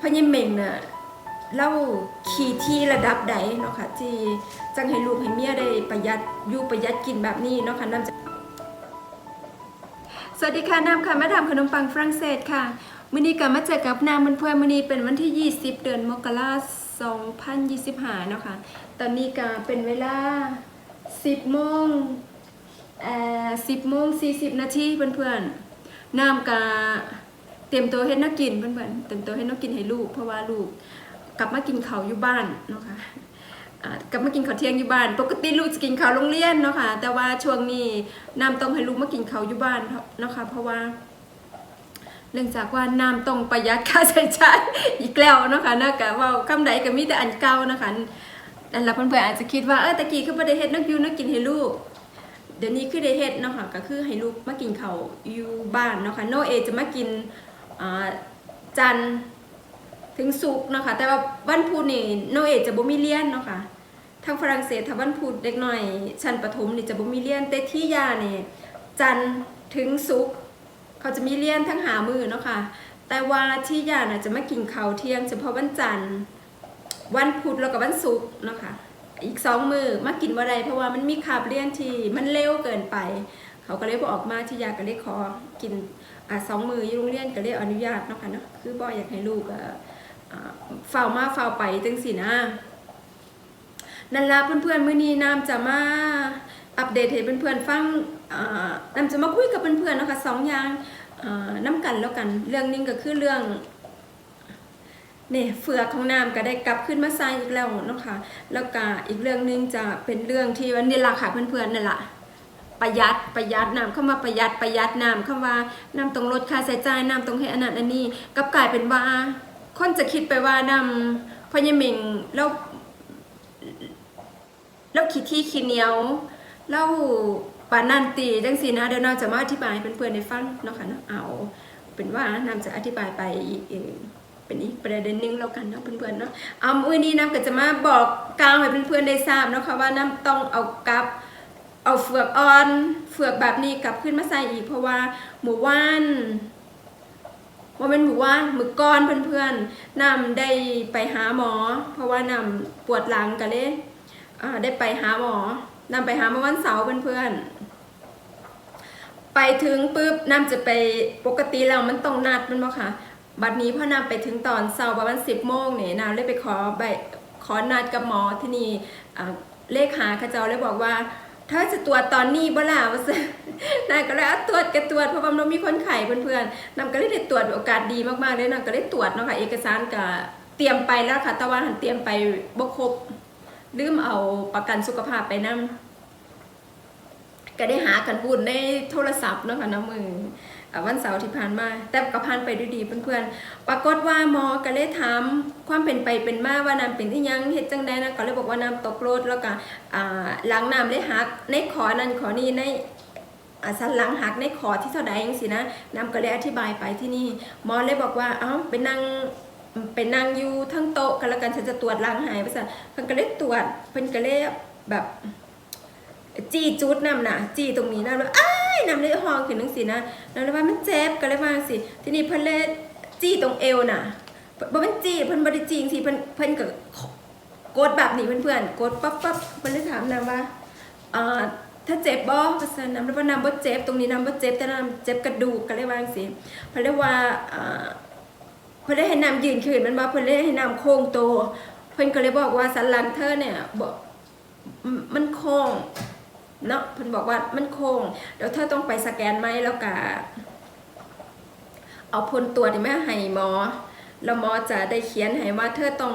พญเม่งน่ะเล่าขี่ที่ระดับใดเนาะค่ะที่จังให้ลูกให้เมียได้ประหยัดอยู่ประหยัดกินแบบนี้เนาะค่ะน้ำจะสวัสดีค่ะน้ำค่ะมาดามขนมปังฝรั่งเศสค่ะมื้อนี้ก็มาเจอกับน้ำมันเพื่อนมื้อนี้เป็นวันที่ 20 เดือนมกราคม2025เนาะค่ะตอนนี้ก็เป็นเวลา 10โมงเอ่อ10โมง40นาทีเพื่อนๆน้ำกะ เตรียมตัวเฮ็ดนักกินเพื่อนๆเตรียมตัวเฮ็ดนักกินให้ลูก เพราะว่าลูกกลับมากินข้าวอยู่บ้านเนาะค่ะอ่ากลับมากินข้าวเที่ยงอยู่บ้าน ปกติลูกจะกินข้าวโรงเรียนเนาะค่ะแต่ว่าช่วงนี้น้ำต้องให้ลูกมากินข้าวอยู่บ้านเนาะค่ะเพราะว่าเนื่องจากว่าน้ำต้องประหยัดค่าใช้จ่ายอีกแล้วเนาะค่ะนะกะว่าคำใดก็มีแต่อันเก่านะคะนั่นละเพื่อนๆอาจจะคิดว่าเออตะกี้คือบ่ได้เฮ็ดนักยูนักกินให้ลูก เดี๋ยวนี้คือได้เฮ็ดเนาะค่ะก็คือให้ลูกมากินข้าวอยู่บ้านเนาะค่ะโนเอจะมากิน จันถึงศุกเนาะค่ะแต่ว่าวันพุธนี่โนเอจะบ่มีเรียนเนาะค่ะทางฝรั่งเศสถ้าวันพุธเด็กหน่อย ชั้นประถมนี่จะบ่มีเรียนแต่ที่ยานี่จันถึงศุกเขาจะมีเรียนทั้งหามือเนาะค่ะแต่ว่าที่ยาน่ะจะมากินข้าวเที่ยงเฉพาะวันจันทร์วันพุธแล้วก็วันศุกร์เนาะค่ะอีกสองมือมากินวันใดเพราะว่ามันมีคาบเรียนที่มันเร็วเกินไป เขาก็เลยบออกมาที่ยาก็เลยขอกินอ่าสองมืออยู่โรงเรียนก็เลยอนุญาตเนาะค่ะเนาะคือบ่อยากให้ลูกเฝ้ามาเฝ้าไปจังสินะนั่นละเพื่อนๆมื้อนี้น้ำจะมาอัปเดตให้เพื่อนๆฟังอ่าน้ำจะมาคุยกับเพื่อนๆเนาะคะสองอย่างน้ำกันแล้วกัน เรื่องนึงก็คือเรื่องเนี่ยเฟือกของน้ำก็ได้กลับขึ้นมาใส่อีกแล้วเนาะค่ะแล้วก็อีกเรื่องนึงจะเป็นเรื่องที่วันนี้ล่ะค่ะเพื่อนๆนั่นแหละ ประหยัดประหยัดน้ำเข้ามาประหยัดประหยัดน้ำเข้ามาน้ำต้องลดค่าใช้จ่ายน้ำต้องให้อันนั้นอันนี้กับกลายเป็นว่าคนจะคิดไปว่าน้ำพญเมงแล้วแล้วขี้ที่ขี้เหนียวแล้วปานันตีจังสีนะเดี๋ยวเราจะมาอธิบายให้เพื่อนๆได้ฟังเนาะค่ะเนาะเอาเป็นว่าน้ำจะอธิบายไปอีกเป็นอีกประเด็นนึงแล้วกันเนาะเพื่อนๆเนาะเอามื้อนี้น้ำก็จะมาบอกกล่าวให้เพื่อนๆได้ทราบเนาะค่ะว่าน้ำต้องเอากลับ เอาเฟือกอ่อนเฟือกแบบนี้กลับขึ้นมาใส่อีกเพราะว่าหมู่ว่านว่าเป็นหมู่ว่านมือก้อนเพื่อนๆนำได้ไปหาหมอ เพราะว่านำปวดหลังกันเลยอ่าได้ไปหาหมอนำไปหาเมื่อวันเสาร์เพื่อนๆไปถึงปุ๊บนำจะไปปกติแล้วมันต้องนัดมันบ่ค่ะ บัดนี้พอนำไปถึงตอนเสาร์ประมาณสิบโมงเนี่ยนำเลยไปขอใบขอนัดกับหมอที่นี่เลขหาขาเจ้าเลยบอกว่า ถ้าจะตรวจตอนนี้บ่ล่ะว่าซนางก็เลยเอาตรวจก็ตรวจเพราะว่าเรามีคนไข้เพื่อนๆนำก็เลยได้ตรวจโอกาสดีมากๆเลยนำก็เลยตรวจเนาะค่ะเอกสารก็เตรียมไปแล้วค่ะแต่ว่าหันเตรียมไปบ่ครบลืมเอาประกันสุขภาพไปนำก็ได้หากันพูดในโทรศัพท์เนาะค่ะน้ำมือ วันเสาร์ที่ผ่านมา แต่ก็ผ่านไปด้วยดีเพื่อนๆ ปรากฏว่ามอก็เลยถามความเป็นไปเป็นมาว่าน้ำเป็นที่ยังเฮ็ดจังใดนะก็เลยบอกว่าน้ำตกโรถแล้วก็หลังน้ำเลยหักในขอนั้นขอนี้ในสันหลังหักในขอที่เท่าใดจังสินะน้ำก็เลยอธิบายไปที่นี่มอเลยบอกว่าเอ้าไปนั่งเป็นนางอยู่ทั้งโต๊ะกันแล้วกันฉันจะตรวจล้างหายไปซะเพิ่นก็เลยตรวจเพิ่นก็เลยแบบ จี้จุดน้ำนะจี้ตรงนี้นะแล้วอ้า ยนำเลยห้องขึ้นจังซี่นะแล้วเลยว่ามันเจ็บก็เลยว่าสิทีนี้เพิ่นเลยจี้ตรงเอวน่ะบ่แม่นจี้เพิ่นบ่ได้จี้จังซี่เพิ่นเพิ่นก็กดแบบนี้เพื่อนๆกดปั๊บปั๊บเพิ่นเลยถามนำว่าอ่าถ้าเจ็บบ่ว่าซั่นนำแล้วว่านำบ่เจ็บตรงนี้น้ำบ่เจ็บแต่น้ำเจ็บกระดูกก็เลยว่าจังซี่เพิ่นเลยว่าอ่าเพิ่นได้ให้น้ำยืนขึ้นมันว่เพิ่นได้ให้น้ำโค้งโตวเพิ่นก็เลยบอกว่าสันหลังเธอเนี่ยบอกมมันโค้ง เนาะเพิ่นบอกว่ามันโค้งเดี๋ยวเธอต้องไปสแกนไหมแล้วก็เอาผลตรวจนี่มาให้หมอ แล้วหมอจะได้เขียนให้ว่าเธอต้อง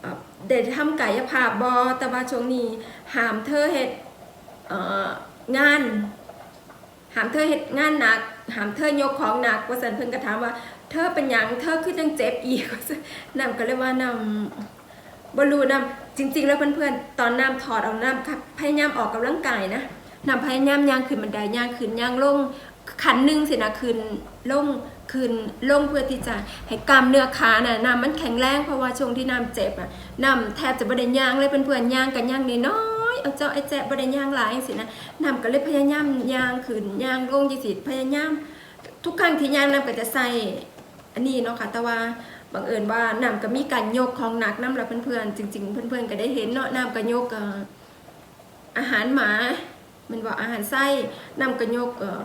เอ่อได้ทำกายภาพบอแต่ว่าช่วงนี้ห้ามเธอเฮ็ดงานหามเธอเฮ็ดงานหนักหามเธอยกของหนักว่าสันเพิ่นก็ถามว่า เธอเป็นหยังเธอคือจังเจ็บอีกว่าซั่นก็เลยว่านำบ่รู้นำ จริงๆ แล้วเพื่อนๆ ตอนน้ำถอดเอาน้ำครับพยายามออกกำลังกายนะนำพยายามย่างขึ้นบันไดย่างขึ้นย่างลงขันหนึงสินะขึ้นลงขึ้นลงเพื่อที่จะให้กล้ามเนื้อขาน่ะน้ำมันแข็งแรงเพราะว่าช่วงที่น้ำเจ็บอะน้ำแทบจะบ่ไดย่างเลยเพื่อนๆย่างกันย่างน้อยเอาเจ้าไอ้แจ๊บ่ไดย่างหลายจังซี่นะนำก็เลยพยายามย่างขึ้นย่างลงยี่สิพยายามทุกครั้งที่ย่างนำก็จะใส่อันนี้เนาะค่ะแต่ว่า บังเอิญว่าน้ำก็มีการยกของหนักน้ำละเพื่อนๆจริง ๆ เพื่อนๆก็ได้เห็นเนาะน้ำก็ยกอาหารหมามันว่าอาหารไส้น้ำก็ยกเอ่อ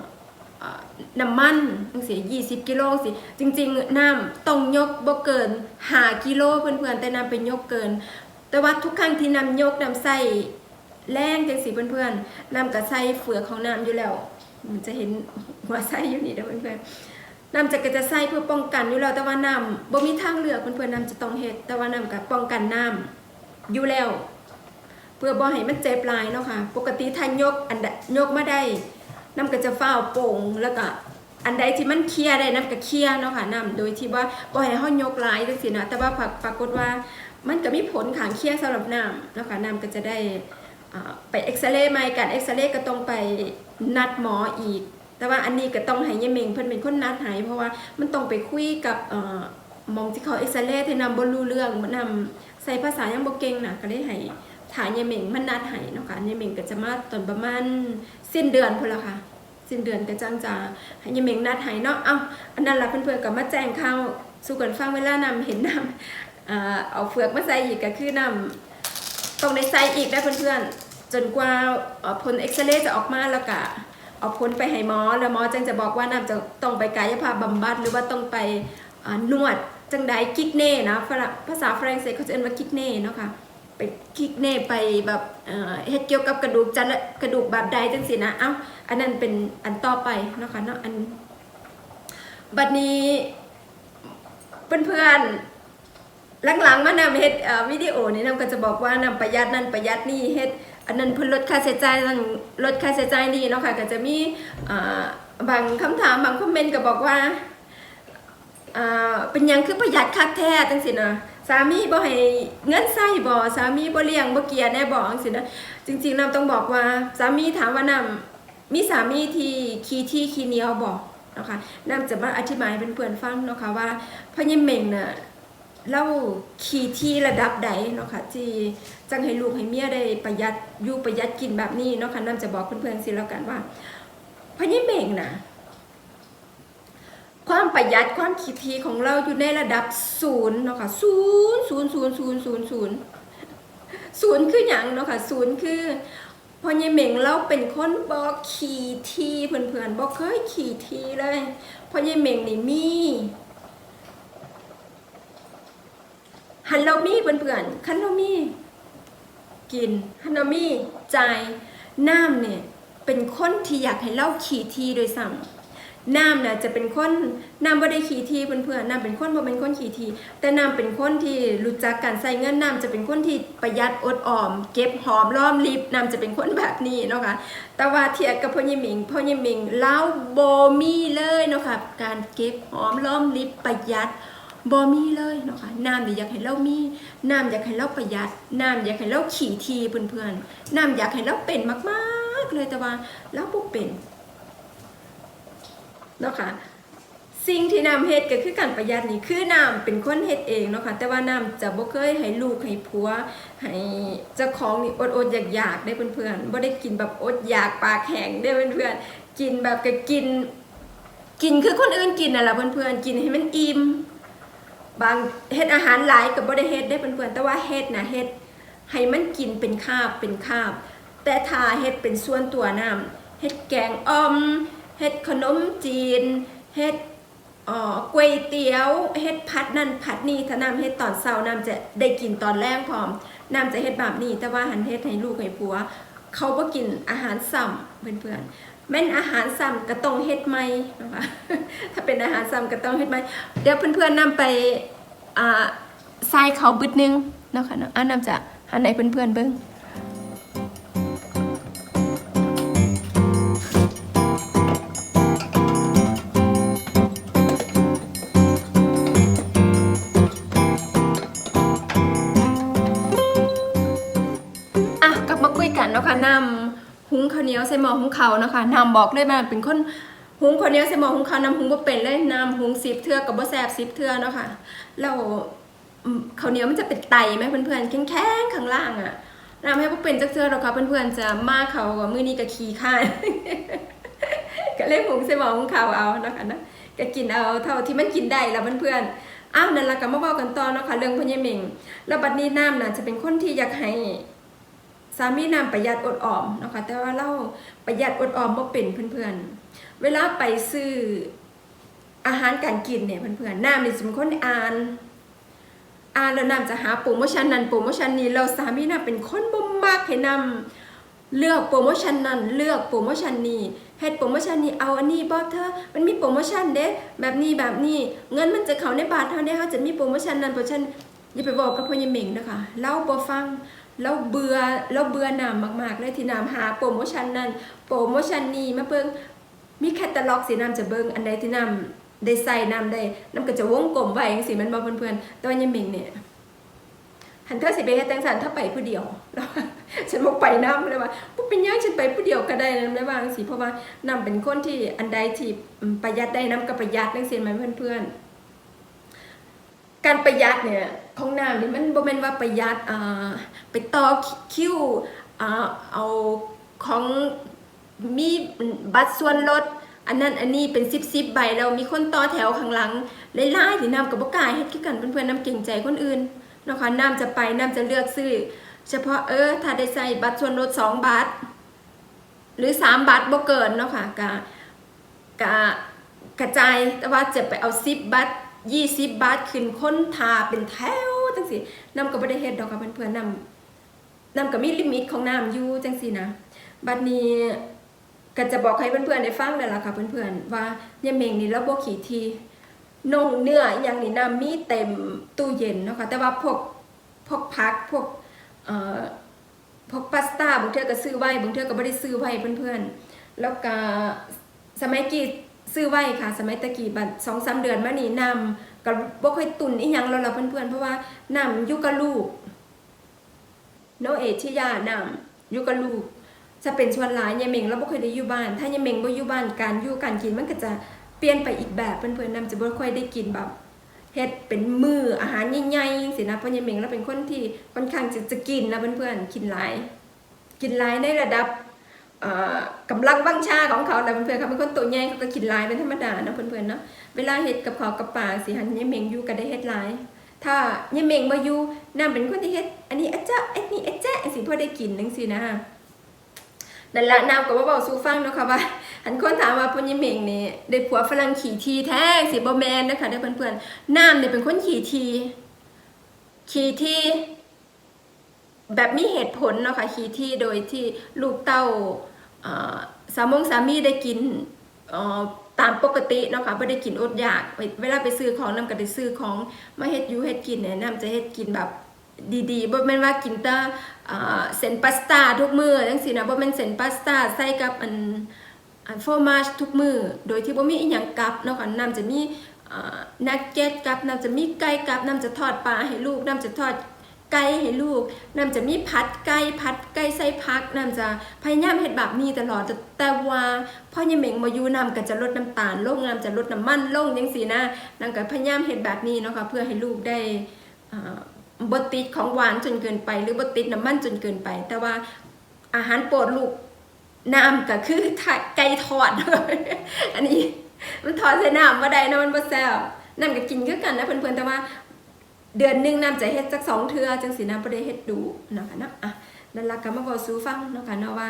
เอ่อน้ำมันจังสิ20กิโลสิจริง ๆน้ำต้องยกบ่เกิน5กิโลเพื่อนๆแต่น้ำไปยกเกิน แต่ว่าทุกครั้งที่น้ำยกน้ำใส่แรงจังสิเพื่อนๆน้ำก็ใส่เฟือกของน้ำอยู่แล้ว มันจะเห็นหัวไส้อยู่นี่เด้อเพื่อนๆ น้ำจะก็จะใส่เพื่อป้องกันอยู่แล้วแต่ว่าน้ำบ่มีทางเลือกเพื่อนๆน้ำจะต้องเฮ็ดแต่ว่าน้ำก็ป้องกันน้ำอยู่แล้ว เพื่อบ่ให้มันเจ็บลายเนาะค่ะ ปกติถ้ายกอันใดยกมาได้น้ำก็จะฟ้าโป่งแล้วก็อันใดที่มันเคลียได้น้ำก็เคลียเนาะค่ะน้ำโดยที่ว่าบ่ให้เฮายกลายจังซี่นะแต่ว่าปรากฏว่ามันก็มีผลขางเคียงสำหรับน้ำเนาะค่ะน้ำก็จะได้ไปเอ็กซเรย์ใหม่การเอ็กซเรย์ก็ต้องไปนัดหมออีก แต่ว่าอันนี้ก็ต้องให้ยายเมงเพิ่นเป็นคนนัดให้เพราะว่ามันต้องไปคุยกับเอ่อมองที่เขาเอ็กซเรย์ที่นำบ่รู้เรื่องนำใส่ภาษายังบ่เก่งน่ะก็ได้ให้ถ่ายยายเมงมันนัดให้เนาะค่ะยายเมงก็จะมาตอนประมาณสิ้นเดือนพุ่นละค่ะสิ้นเดือนก็จังจะให้ยายเมงนัดให้เนาะเอ้าอันนั้นล่ะเพื่อนๆก็มาแจ้งข่าวสู่กันฟังเวลานำเห็นนำอ่าเอาเฟือกมาใส่อีกก็คือนำต้องได้ใส่อีกได้เพื่อนๆจนกว่าผลเอ็กซเรย์จะออกมาแล้วก็ เอาพ้นไปให้หมอ แล้วหมอจังจะบอกว่าน้ำจะต้องไปกายภาพบำบัดหรือว่าต้องไปนวดจังใดกิกเน่นะภาษาฝรั่งเศสเขาจะเรียกว่ากิกเน่เนาะค่ะไปกิกเน่ไปแบบเออเฮ็ดเกี่ยวกับกระดูกจันกระดูกแบบใดจังสินะเอ้าอันนั้นเป็นอันต่อไปเนาะค่ะเนาะอันบัดนี้เพื่อนๆหลังๆมานำเฮ็ดเอ่อวิดีโอนี่นำก็จะบอกว่านำประหยัดนั่นประหยัดนี่เฮ็ด อันนั้นเพิ่นลดค่าใช้จ่ายลดค่าใช้จ่ายนี่เนาะค่ะก็จะมีบางคำถามบางคอมเมนต์ก็บอกว่าเป็นยังคือประหยัดคักแท้จังซี่นะสามีบ่ให้เงินใช้บ่สามีบ่เลี้ยงบ่เกียร์แน่บ่จังซี่นะจริงๆนำต้องบอกว่าสามีถามว่านำมีสามีที่ขี้ที่ขี้เหนียวบ่เนาะค่ะนำจะมาอธิบายให้เพื่อนๆฟังเนาะค่ะว่าพ่อยิ่เหม่งน่ะ เล่าขี่ที่ระดับใดเนาะค่ะที่จังให้ลูกให้เมียได้ประหยัดอยู่ประหยัดกินแบบนี้เนาะค่ะน้ำจะบอกเพื่อนๆสิแล้วกันว่าพญิเมงนะความประหยัดความคิดทีของเราอยู่ในระดับศูนย์เนาะค่ะศูนย์ศูนย์ศูนย์ศูนย์ศูนย์ศูนย์ศูนย์คืออย่างเนาะค่ะศูนย์คือพอยี่เหม่งเราเป็นคนบอกขี่ทีเพื่อนๆบอกเคยขี่ทีเลยพอยี่เหม่งนี่มี ฮันเรามีเพื่อนๆคันเรามีกินฮันเรามีใจน้ำเนี่ยเป็นคนที่อยากให้เล่าขี่ทีโดยซ้ำน้ำน่ะจะเป็นคนน้ำบ่ได้ขี่ทีเพื่อนๆน้ำเป็นคนบ่เป็นคนขี่ที แต่น้ำเป็นคนที่รู้จักการใส่เงินน้ำจะเป็นคนที่ประหยัดอดออม เก็บหอมรอมริบน้ำจะเป็นคนแบบนี้เนาะค่ะแต่ว่าเทียบกับพ่อยิมิงพ่อยิมิงเล่าโบมีเลยเนาะค่ะการเก็บหอมรอมริบประหยัด บ่มีเลยเนาะค่ะน้ำอยากให้เรามีน้ำอยากให้เราประหยัดน้ำอยากให้เราขี่ทีเพื่อนๆน้ำอยากให้เราเป็นมากๆเลยแต่ว่าเราบ่เป็นเนาะค่ะสิ่งที่น้ำเฮ็ดก็คือการประหยัดนี่คือน้ำเป็นคนเฮ็ดเองเนาะค่ะแต่ว่าน้ำจะบ่เคยให้ลูกให้ผัวให้เจ้าของนี่อดๆอยากๆได้เพื่อนๆบ่ได้กินแบบอดอยากปากแห้งได้เพื่อนๆกินแบบก็กิน กินคือคนอื่นกินน่ะล่ะเพื่อนๆกินให้มันอิ่ม บางเฮ็ดอาหารหลายกับบ่ได้เฮ็ดได้เพื่อนๆแต่ว่าเฮ็ดนะเฮ็ดให้มันกินเป็นคาบเป็นคาบ แต่ถ้าเฮ็ดเป็นส่วนตัวน้ำเฮ็ดแกงอ่อมเฮ็ดขนมจีนเฮ็ดอ่อก๋วยเตี๋ยวเฮ็ดผัดนั่นผัดนี่ถ้าน้ำเฮ็ดตอนเช้าน้ำจะได้กินตอนแรกพร้อมน้ำจะเฮ็ดแบบนี้แต่ว่าหันเฮ็ดให้ลูกให้ผัว เขาบ่กินอาหารซ้ำเพื่อนๆ แม่นอาหารซ้ำก็ต้องเฮ็ดใหม่นะคะถ้าเป็นอาหารซ้ำก็ต้องเฮ็ดใหม่เดี๋ยวเพื่อนๆนำไปอ่าทรายเขาบึดนึงเนาะค่ะเนาะอ่านำจะหันให้เพื่อนๆเบิ่งอะกลับมาคุยกันเนาะค่ะนำ หุงข้าวเหนียวใส่หม้อหุงข้าวนะคะนำบอกเลยมาเป็นคนหุงคนนี้ใส่หม้อหุงข้าวนำหุงบ่เป็นเลยน้ำหุงสิบเทือกับบ่แซบสิบเทือเนาะค่ะแล้วข้าวเหนียวมันจะเป็นไตไหมเพื่อนๆแข็งๆข้างล่างอะน้ำให้บ่เป็นจักเทือหรอกค่ะเพื่อนๆจะมาเขาว่ามื้อนี้ก็ขี้ข้านก็เลยหุงใส่หม้อหุงข้าวเอานะคะนะก็กินเอาเท่าที่มันกินได้และเพื่อนๆอ้าวนั่นละก็มาเว้ากันต่อเนาะค่ะเรื่องพญเมงแล้วบัดนี้น้ำน่ะจะเป็นคนที่อยากให้ สามีนำประหยัดอดออมนะคะแต่ว่าเราประหยัดอดออมบ่เป็นเพื่อนๆ เวลาไปซื้ออาหารการกินเนี่ยเพื่อนๆน้ำนี่สิเป็นคนอ่านอ่านแล้วน้ำจะหาโปรโมชั่นนั้นโปรโมชั่นนี้เราสามีน้ำเป็นคนบ่มักให้นำเลือกโปรโมชั่นนั้นเลือกโปรโมชั่นนี้เฮ็ดโปรโมชั่นนี้เอาอันนี้บ่เธอมันมีโปรโมชั่นเด้แบบนี้แบบนี้เงินมันจะเข้าในบาทเท่านี้เขาจะมีโปรโมชั่นนั้นโปรโมชั่น อย่าไปบอกกับพ่อยังเหม่งนะคะเราบ่ฟังเราเบื่อเราเบื่อน้ำมาก ๆ เลยที่น้ำหาโปรโมชั่นนั้นโปรโมชั่นนี้มาเบิ่งมีแคตตาล็อกสิน้ำจะเบิ่งอันใดที่น้ำได้ใส่น้ำได้น้ำก็จะวงกลมไว้จังซี่มันบ่เพื่อนๆแต่ว่ายังเม่งเนี่ยหันเธอสิไปเฮ็ดจังสันถ้าไปผู้เดียวฉันบอกไปน้ำเลยว่าปุ๊บเป็นหยังฉันไปผู้เดียวก็ได้นะเลยว่าจังสิเพราะว่าน้ำเป็นคนที่อันใดที่ประหยัดได้น้ำก็ประหยัดจังซี่ไหมเพื่อนๆการประหยัดเนี่ย ของน้ำนี่มันบ่แม่นว่าประหยัดอ่าไปต่อคิวอ่าเอาของมีบัตรส่วนลดอันนั้นอันนี้เป็น10 10ใบแล้วมีคนต่อแถวข้างหลังหลายๆที่น้ำกับบ่กล้าเฮ็ดคือกันเพื่อนๆน้ำเก่งใจคนอื่นนะคะน้ำจะไปน้ำจะเลือกซื้อ เฉพาะเออถ้าได้ใส่บัตรส่วนลดสองบาทหรือสามบาทบ่เกินเนาะค่ะกะกะกระจายแต่ว่าจะไปเอาสิบบาท ยี่สิบบาทขึ้นค้นทาเป็นแถวจังสิน้ำก็ไม่ได้เฮ็ดดอกค่ะเพื่อนๆน้ำน้ำก็มีลิมิตของน้ำอยู่จังสินะบัดนี้ก็จะบอกให้เพื่อนๆได้ฟังนั่นแหละค่ะเพื่อนๆว่าเนี่ยเมงนี่แล้วบ่ขี่ทีนงเนื้ออย่างนี้นะมีเต็มตู้เย็นเนาะค่ะแต่ว่าพวกพวกพักพวกเอ่อพวกพาสต้าบางเทื่อก็ซื้อไว้บางเทื่อก็ไม่ได้ซื้อไว้เพื่อนๆแล้วก็สมัยกี้ ซื้อไว้ค่ะ สมัยตะกี้บัดสองสามเดือนมานี่นำก็บ่ค่อยตุนอีหยังแล้วล่ะเพื่อนๆ เพราะว่านำอยู่กับลูกโนเอชิยานำอยู่กับลูกจะเป็นชวนหลายยายเมงแล้วบ่เคยได้อยู่บ้าน ถ้ายายเมงบ่อยู่บ้านการอยู่การกินมันก็จะเปลี่ยนไปอีกแบบเพื่อนๆนำจะบ่ค่อยได้กินแบบเฮ็ดเป็นมืออาหารใหญ่ๆสินะเพราะยายเมงเราเป็นคนที่ค่อนข้างจะจะกินนะเพื่อนๆกินหลาย กินหลายในระดับ กำลังบังชาของเขาแหละเพื่อนๆเขาเป็นคนตัวใหญ่เขาก็กินหลายเป็นธรรมดานะเพื่อนๆเนาะเวลาเฮ็ดกับเขากับปลาสิหันยายเม่งอยู่ก็ได้เฮ็ดลาย ถ้ายายเม่งมาอยู่นำเป็นคนที่เฮ็ดอันนี้อะจ๊ะอันนี้อะจ๊ะสิพอได้กินจังซี่นะนั่นละนำก็บ่เว้าสู่ฟังเนาะค่ะว่าอันคนถามว่าพ่อยิ่เม่งนี่ได้ผัวฝรั่งขี่ทีแท้สิบ่แมนนะคะเด้อเพื่อนๆน้ำเนี่ยเป็นคนขี่ทีขี่ที แบบมีเหตุผลเนาะค่ะขี่ทีโดยที่ลูกเต้าสามงสามีได้กินตามปกติเนาะค่ะไม่ได้กินอดอยาก เวลาไปซื้อของน้ำก็ได้ซื้อของมาเฮ็ดยูเฮ็ดกินเนี่ยน้ำจะเฮ็ดกินแบบดีๆบ่แม่นว่ากินแต่เอ่อเส้นพาสต้าทุกมื้อจังซี่นะบ่แม่นเส้นพาสต้าใส่กับอันอันโฟร์มาชทุกมือโดยที่บ่มีอีหยังกับเนาะค่ะน้ำจะมีนักเก็ตกับน้ำจะมีไก่กับน้ำจะทอดปลาให้ลูกน้ำจะทอด ไก่ให้ลูกน้ำจะมีผัดไก่ผัดไก่ใส่ผักน้ำจะพยายามเฮ็ดแบบนี้ตลอดแต่แต่ว่าพ่อยายเหม่งมาอยู่น้ำก็จะลดน้ำตาลลงน้ำจะลดน้ำมันลงจังซี่นะนางก็พยายามเฮ็ดแบบนี้เนาะค่ะเพื่อให้ลูกได้บ่ติดของหวานจนเกินไป หรือบ่ติดน้ำมันจนเกินไป แต่ว่าอาหารโปรดลูกน้ำก็คือไก่ทอด อันนี้มันทอดใส่น้ำมาได้นะมันบ่แซ่บน้ำก็กินคือกันนะเพื่อนๆแต่ว่า เดือนหนึ่งน้ำจะเฮ็ดจักสองเทือจังสิน้ำบ่ได้เฮ็ดดูนะคะเนาะอะนั่นละก็มาบอกสู่ฟังเนาะค่ะเนาะว่า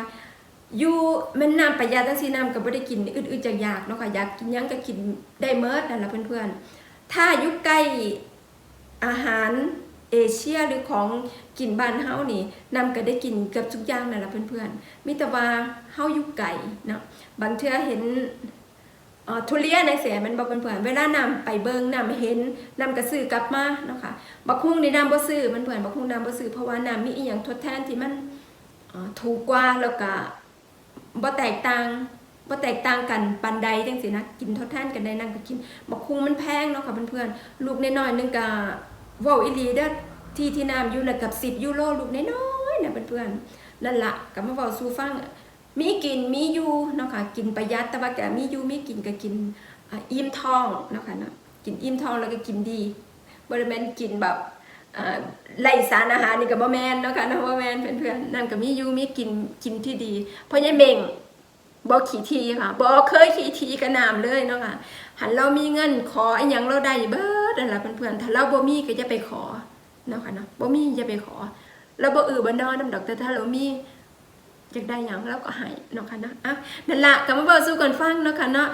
อยู่ม่นน้ำประหยัดจังซี่น้ำก็บ่ได้กินอึดๆอยากเนาะค่ะอยากกินยังก็กินได้เมิดนั่นล่ะเพื่อนๆ ถ้าอยู่ใกล้อาหารเอเชียหรือของกินบ้านเฮานี่น้ำก็ได้กินเกือบทุกอย่างนั่นล่ะเพื่อนๆมีแต่ว่าเฮาอยู่ไกลเนาะบางเทื่อเห็น ทุเรียนในเสียมันบ่เพื่อนเวลานำไปเบิงนำเห็นนำก็ซื้อกลับมาเนาะค่ะบักฮุ่งในี่นำบ่ซื้อเพื่อนบักฮุ่งนำบ่ซื้อเพราะว่านำมีอีหยังทดแทนที่มันถูกกว่าแล้วก็บ่แตกต่างบ่แตกต่างกันปานใดจังซี่นะกินทดแทนกันได้นั่นก็กินบักฮุ่งมันแพงเนาะค่ะเพื่อนๆลูกน้อยๆนึงก็ว้าอีหลีเด้อที่ที่น้ำอยู่ระกับ10ยูโรลูกน้อยๆนะเพื่อนๆนั่นละก็มาบอกสู่ฟัง มีกินมีอยู่เนาะค่ะกินประหยัดแต่ว่าแกมีอยู่มีกินก็กินอิ่มท้องเนาะค่ะเนาะกินอิ่มท้องแล้วก็กินดีบริเวณกินแบบอ่าไล่สารอาหารนี่ก็บ่แม่นเนาะค่ะนะบ่แม่นเพื่อนๆนั่นก็มีอยู่มีกินกินที่ดี เพราะยายเม่งบ่ขี้ทีค่ะบ่เคยขี้ทีกระนามเลยเนาะค่ะหันเรามีเงินขออีหยังเราได้เบิดนั่นแหละเพื่อนๆถ้าเราบ่มีก็จะไปขอเนาะค่ะเนาะบ่มีอย่าไปขอเราบ่อือบ่นอนนำดอกแต่ถ้าเรามี อยากได้อย่าแล้วก็หายเนาะค่ะเนาะอะนั่นละกลับมาบอกสู้กันฟังเนาะค่ะเนาะ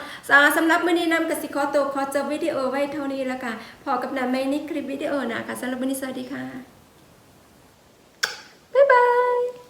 สำหรับวันนี้นำกสิคอตกคอจบวิดีโอไว้เท่านี้แล้วค่ะพอกับนำไม่นี้คลิปวิดีโอนะค่ะสำหรับวันนี้สวัสดีค่ะบ๊ายบาย